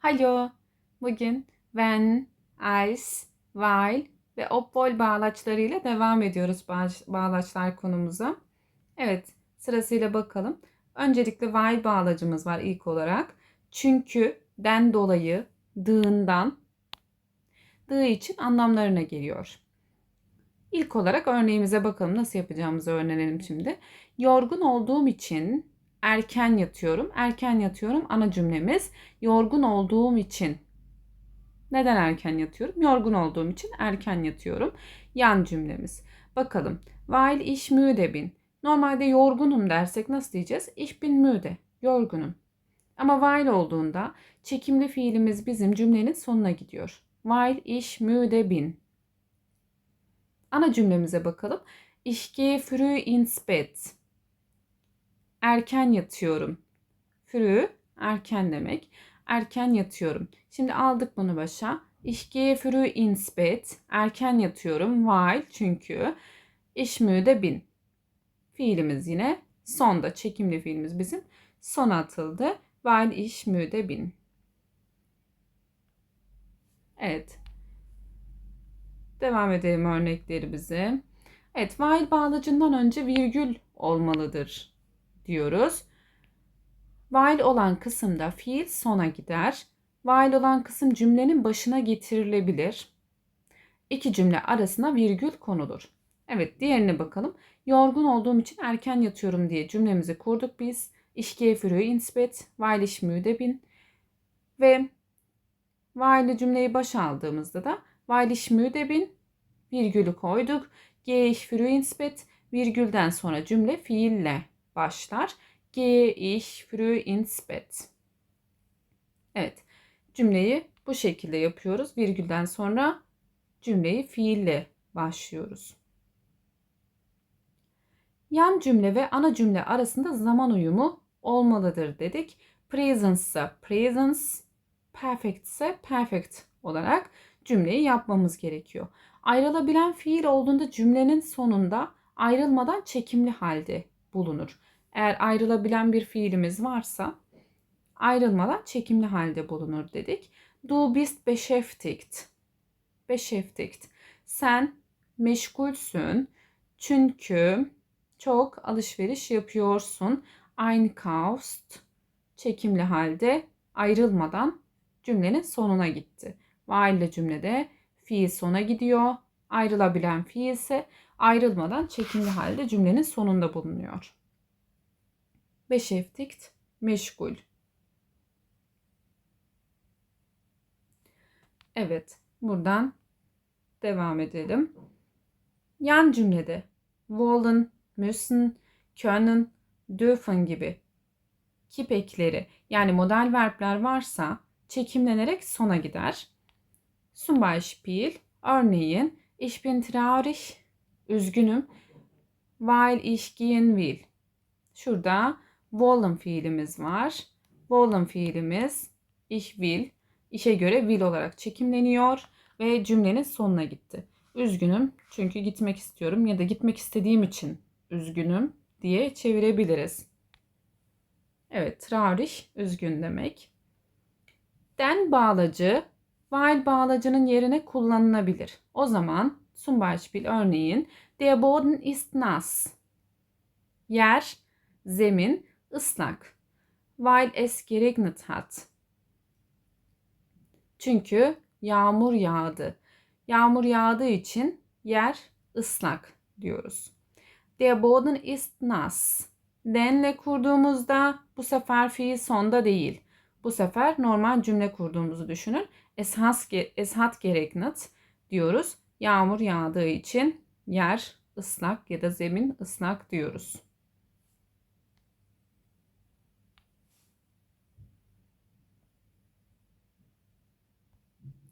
Hallo. Bugün wenn, als, weil ve obwohl bağlaçlarıyla devam ediyoruz bağlaç- bağlaçlar konumuza. Evet, sırasıyla bakalım. Öncelikle weil bağlacımız var ilk olarak. Çünkü, den dolayı, dığından, dığı için anlamlarına geliyor. İlk olarak örneğimize bakalım nasıl yapacağımızı öğrenelim şimdi. Yorgun olduğum için erken yatıyorum. Erken yatıyorum ana cümlemiz. Yorgun olduğum için. Neden erken yatıyorum? Yorgun olduğum için erken yatıyorum. Yan cümlemiz. Bakalım. Weil ich müde bin. Normalde yorgunum dersek nasıl diyeceğiz? Ich bin müde. Yorgunum. Ama weil olduğunda çekimli fiilimiz bizim cümlenin sonuna gidiyor. Weil ich müde bin. Ana cümlemize bakalım. Ich gehe früh ins Bett. Erken yatıyorum. Früh erken demek. Erken yatıyorum. Şimdi aldık bunu başa. Ich gehe früh ins Bett. Erken yatıyorum. Weil çünkü ich müde bin. Fiilimiz yine sonda çekimli fiilimiz bizim sona atıldı. Weil ich müde bin. Evet. Devam edelim örneklerimize. Evet, while bağlacından önce virgül olmalıdır diyoruz. While olan kısımda fiil sona gider. While olan kısım cümlenin başına getirilebilir. İki cümle arasına virgül konulur. Evet, diğerine bakalım. Yorgun olduğum için erken yatıyorum diye cümlemizi kurduk biz. Ich gehe früh ins Bett, weil ich müde bin. Ve while cümleyi başa aldığımızda da weil ich müde bin virgülü koyduk. Gehe ich früh ins Bett virgülden sonra cümle fiille başlar. Gehe ich früh ins Bett. Evet. Cümleyi bu şekilde yapıyoruz. Virgülden sonra cümleyi fiille başlıyoruz. Yan cümle ve ana cümle arasında zaman uyumu olmalıdır dedik. Presence ise presence, perfect ise perfect olarak cümleyi yapmamız gerekiyor. Ayrılabilen fiil olduğunda cümlenin sonunda ayrılmadan çekimli halde bulunur. Eğer ayrılabilen bir fiilimiz varsa ayrılmadan çekimli halde bulunur dedik. Du bist beschäftigt. Beschäftigt. Sen meşgulsün çünkü çok alışveriş yapıyorsun. Einkaufst çekimli halde ayrılmadan cümlenin sonuna gitti. While cümlede fiil sona gidiyor. Ayrılabilen fiil ise ayrılmadan çekimli halde cümlenin sonunda bulunuyor. Beschäftigt, meşgul. Evet, buradan devam edelim. Yan cümlede wollen, müssen, können, dürfen gibi kip ekleri yani modal verbler varsa çekimlenerek sona gider. Zum Beispiel örneğin ich bin traurig, üzgünüm, weil ich gehen will. Şurada wollen fiilimiz var. Wollen fiilimiz ich will, işe göre will olarak çekimleniyor ve cümlenin sonuna gitti. Üzgünüm çünkü gitmek istiyorum ya da gitmek istediğim için üzgünüm diye çevirebiliriz. Evet, traurig üzgün demek. Den bağlacı while bağlacının yerine kullanılabilir. O zaman zum Beispiel örneğin der Boden ist nass. Yer, zemin ıslak. Weil es geregnet hat. Çünkü yağmur yağdı. Yağmur yağdığı için yer ıslak diyoruz. Der Boden ist nass. Denle kurduğumuzda bu sefer fiil sonda değil. Bu sefer normal cümle kurduğumuzu düşünün. Es hat, es hat geregnet diyoruz. Yağmur yağdığı için yer ıslak ya da zemin ıslak diyoruz.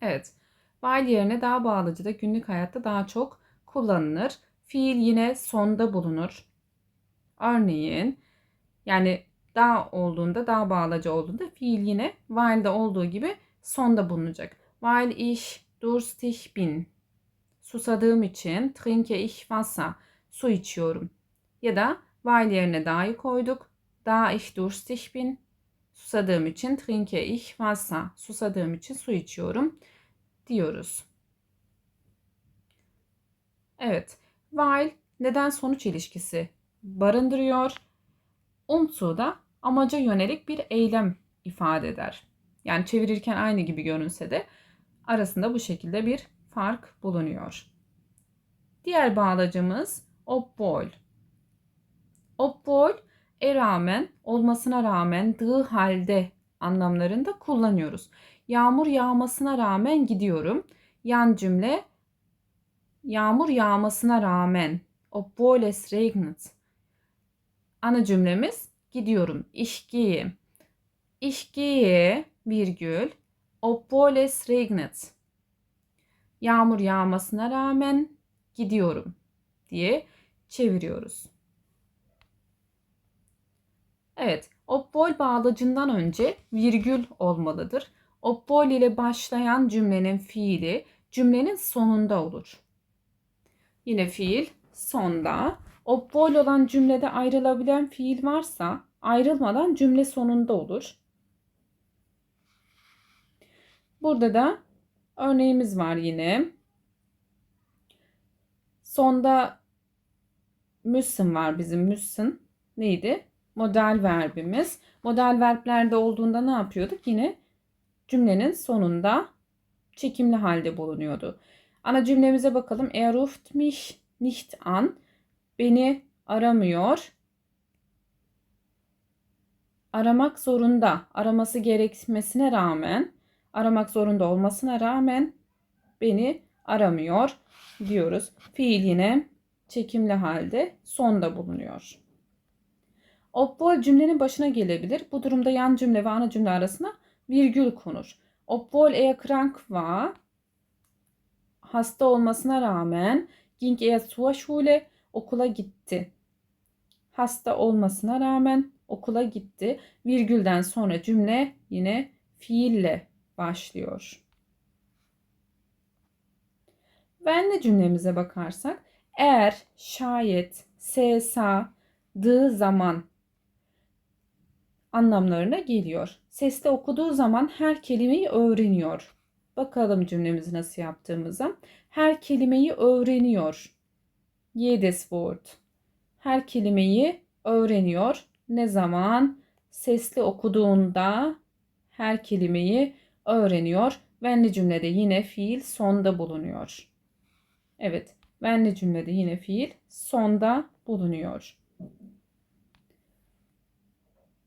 Evet. While yerine daha bağlıcı da günlük hayatta daha çok kullanılır. Fiil yine sonda bulunur. Örneğin yani daha olduğunda, daha bağlacı olduğunda fiil yine while'da olduğu gibi sonda bulunacak. Weil ich durstig bin. Susadığım için trinke ich Wasser. Su içiyorum. Ya da weil yerine da'yı koyduk. Da ich durstig bin. Susadığım için trinke ich Wasser. Susadığım için su içiyorum diyoruz. Evet. While neden sonuç ilişkisi barındırıyor. Umzu da amaca yönelik bir eylem ifade eder. Yani çevirirken aynı gibi görünse de arasında bu şekilde bir fark bulunuyor. Diğer bağlacımız obwohl. Obwohl e rağmen, olmasına rağmen, dığı halde anlamlarında kullanıyoruz. Yağmur yağmasına rağmen gidiyorum. Yan cümle yağmur yağmasına rağmen obwohl es regnet. Ana cümlemiz gidiyorum. Ich gehe. Ich gehe virgül obwohl es regnet. Yağmur yağmasına rağmen gidiyorum diye çeviriyoruz. Evet, obwohl bağlacından önce virgül olmalıdır. Obwohl ile başlayan cümlenin fiili cümlenin sonunda olur. Yine fiil sonda. Obwohl olan cümlede ayrılabilen fiil varsa ayrılmadan cümle sonunda olur. Burada da örneğimiz var yine. Sonda müssen var bizim müssen. Neydi? Model verbimiz. Model verblerde olduğunda ne yapıyorduk? Yine cümlenin sonunda çekimli halde bulunuyordu. Ana cümlemize bakalım. Er ruft mich nicht an. Beni aramıyor. Aramak zorunda. Araması gerekmesine rağmen, aramak zorunda olmasına rağmen beni aramıyor diyoruz. Fiil yine çekimli halde sonda bulunuyor. Obwohl cümlenin başına gelebilir. Bu durumda yan cümle ve ana cümle arasına virgül konur. Obwohl er krank war, hasta olmasına rağmen ging er zur Schule, okula gitti. Hasta olmasına rağmen okula gitti. Virgülden sonra cümle yine fiille başlıyor. Venle cümlemize bakarsak eğer, şayet, sesa, dığı zaman anlamlarına geliyor. Sesle okuduğu zaman her kelimeyi öğreniyor. Bakalım cümlemizi nasıl yaptığımıza. Her kelimeyi öğreniyor. Jedes Wort. Her kelimeyi öğreniyor. Ne zaman? Sesli okuduğunda her kelimeyi öğreniyor. Venli cümlede yine fiil sonda bulunuyor. Evet, venli cümlede yine fiil sonda bulunuyor.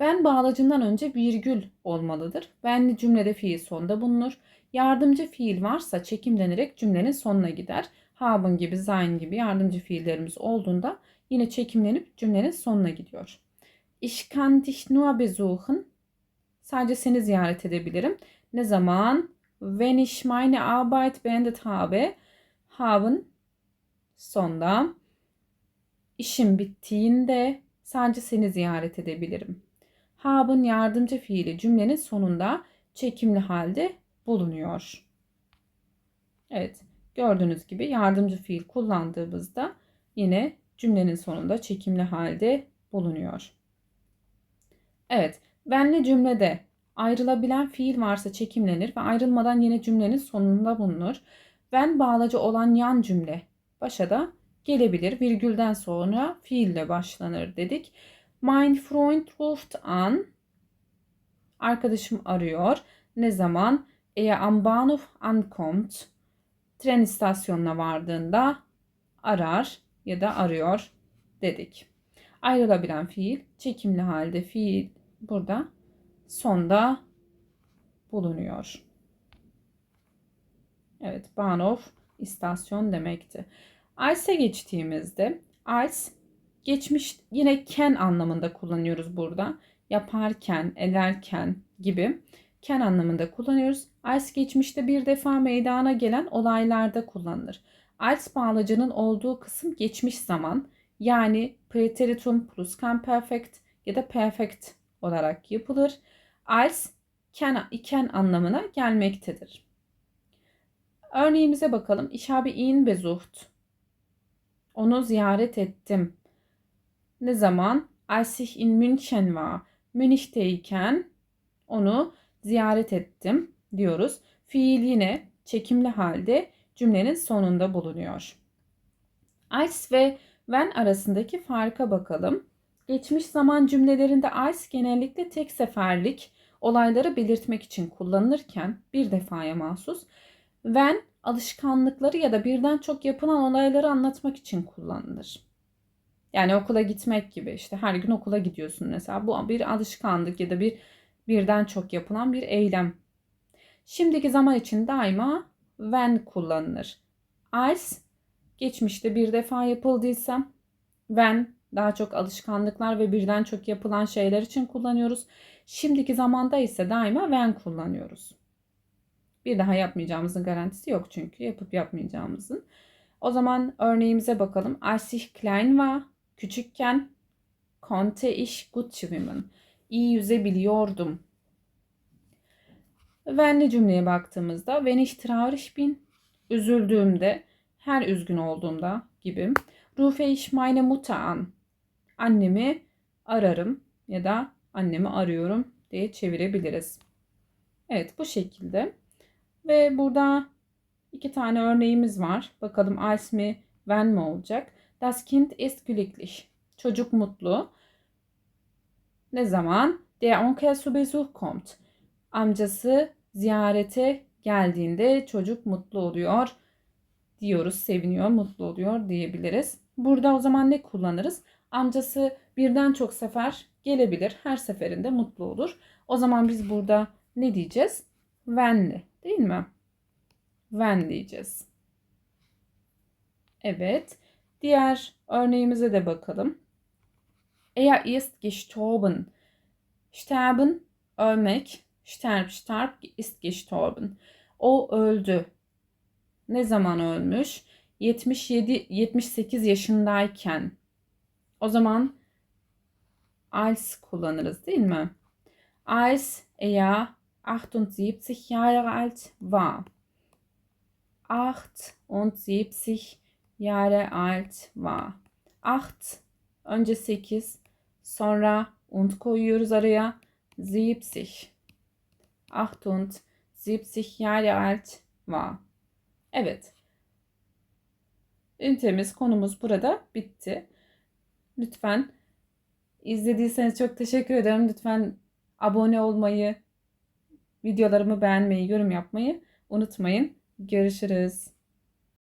Ven bağlacından önce virgül olmalıdır. Venli cümlede fiil sonda bulunur. Yardımcı fiil varsa çekimlenerek cümlenin sonuna gider. Haben gibi, sein gibi yardımcı fiillerimiz olduğunda yine çekimlenip cümlenin sonuna gidiyor. Ich kann dich nur besuchen. Sadece seni ziyaret edebilirim. Ne zaman? Wenn ich meine Arbeit beendet habe. Haben sonda. İşim bittiğinde sadece seni ziyaret edebilirim. Habe'ın yardımcı fiili cümlenin sonunda çekimli halde bulunuyor. Evet, gördüğünüz gibi yardımcı fiil kullandığımızda yine cümlenin sonunda çekimli halde bulunuyor. Evet, benli cümlede ayrılabilen fiil varsa çekimlenir ve ayrılmadan yine cümlenin sonunda bulunur. Ben bağlacı olan yan cümle başa da gelebilir. Virgülden sonra fiille başlanır dedik. Mein Freund ruft an. Arkadaşım arıyor. Ne zaman? Er am Bahnhof ankommt. Tren istasyonuna vardığında arar ya da arıyor dedik. Ayrılabilen fiil çekimli halde fiil burada sonda bulunuyor. Evet, Bahnhof istasyon demekti. Als'e geçtiğimizde Als geçmiş yine ken anlamında kullanıyoruz burada. Yaparken, ederken gibi ken anlamında kullanıyoruz. Als geçmişte bir defa meydana gelen olaylarda kullanılır. Als bağlacının olduğu kısım geçmiş zaman yani preteritum plusquamperfect ya da perfect olarak yapılır. Als ken, iken anlamına gelmektedir. Örneğimize bakalım. Ich habe ihn besucht. Onu ziyaret ettim. Ne zaman? Als ich in München war. Münih'teyken Onu ziyaret ettim diyoruz. Fiil yine çekimli halde cümlenin sonunda bulunuyor. Als ve when arasındaki farka bakalım. Geçmiş zaman cümlelerinde als genellikle tek seferlik olayları belirtmek için kullanılırken bir defaya mahsus. When alışkanlıkları ya da birden çok yapılan olayları anlatmak için kullanılır. Yani okula gitmek gibi işte her gün okula gidiyorsun mesela. Bu bir alışkanlık ya da bir birden çok yapılan bir eylem. Şimdiki zaman için daima when kullanılır. Als geçmişte bir defa yapıldıysa when daha çok alışkanlıklar ve birden çok yapılan şeyler için kullanıyoruz. Şimdiki zamanda ise daima when kullanıyoruz. Bir daha yapmayacağımızın garantisi yok çünkü yapıp yapmayacağımızın. O zaman örneğimize bakalım. Als ich klein war, küçükken konnte ich gut schwimmen. İyi yüzebiliyordum. When'li cümleye baktığımızda wenn ich traurig bin, üzüldüğümde, her üzgün olduğumda gibi. Rufe ich meine Mutter an, annemi ararım ya da annemi arıyorum diye çevirebiliriz. Evet bu şekilde. Ve burada iki tane örneğimiz var. Bakalım als mi, when mi olacak? Das Kind ist glücklich. Çocuk mutlu. Ne zaman? Der Onkel zu Besuch kommt. Amcası ziyarete geldiğinde çocuk mutlu oluyor diyoruz. Seviniyor, mutlu oluyor diyebiliriz. Burada o zaman ne kullanırız? Amcası birden çok sefer gelebilir. Her seferinde mutlu olur. O zaman biz burada ne diyeceğiz? When'li değil mi? When diyeceğiz. Evet. Diğer örneğimize de bakalım. Er ist gestorben. Sterben ölmek. Sterb, starb ist gestorben. O öldü. Ne zaman ölmüş? 77 78 yaşındayken. O zaman als kullanırız değil mi? Als er 78 Jahre alt war. 78 Jahre alt war. 8 önce 8 sonra und koyuyoruz araya 70. 78 Jahre alt war. Evet. Ünitemiz, konumuz burada bitti. Lütfen izlediyseniz çok teşekkür ederim. Lütfen abone olmayı, videolarımı beğenmeyi, yorum yapmayı unutmayın. Görüşürüz.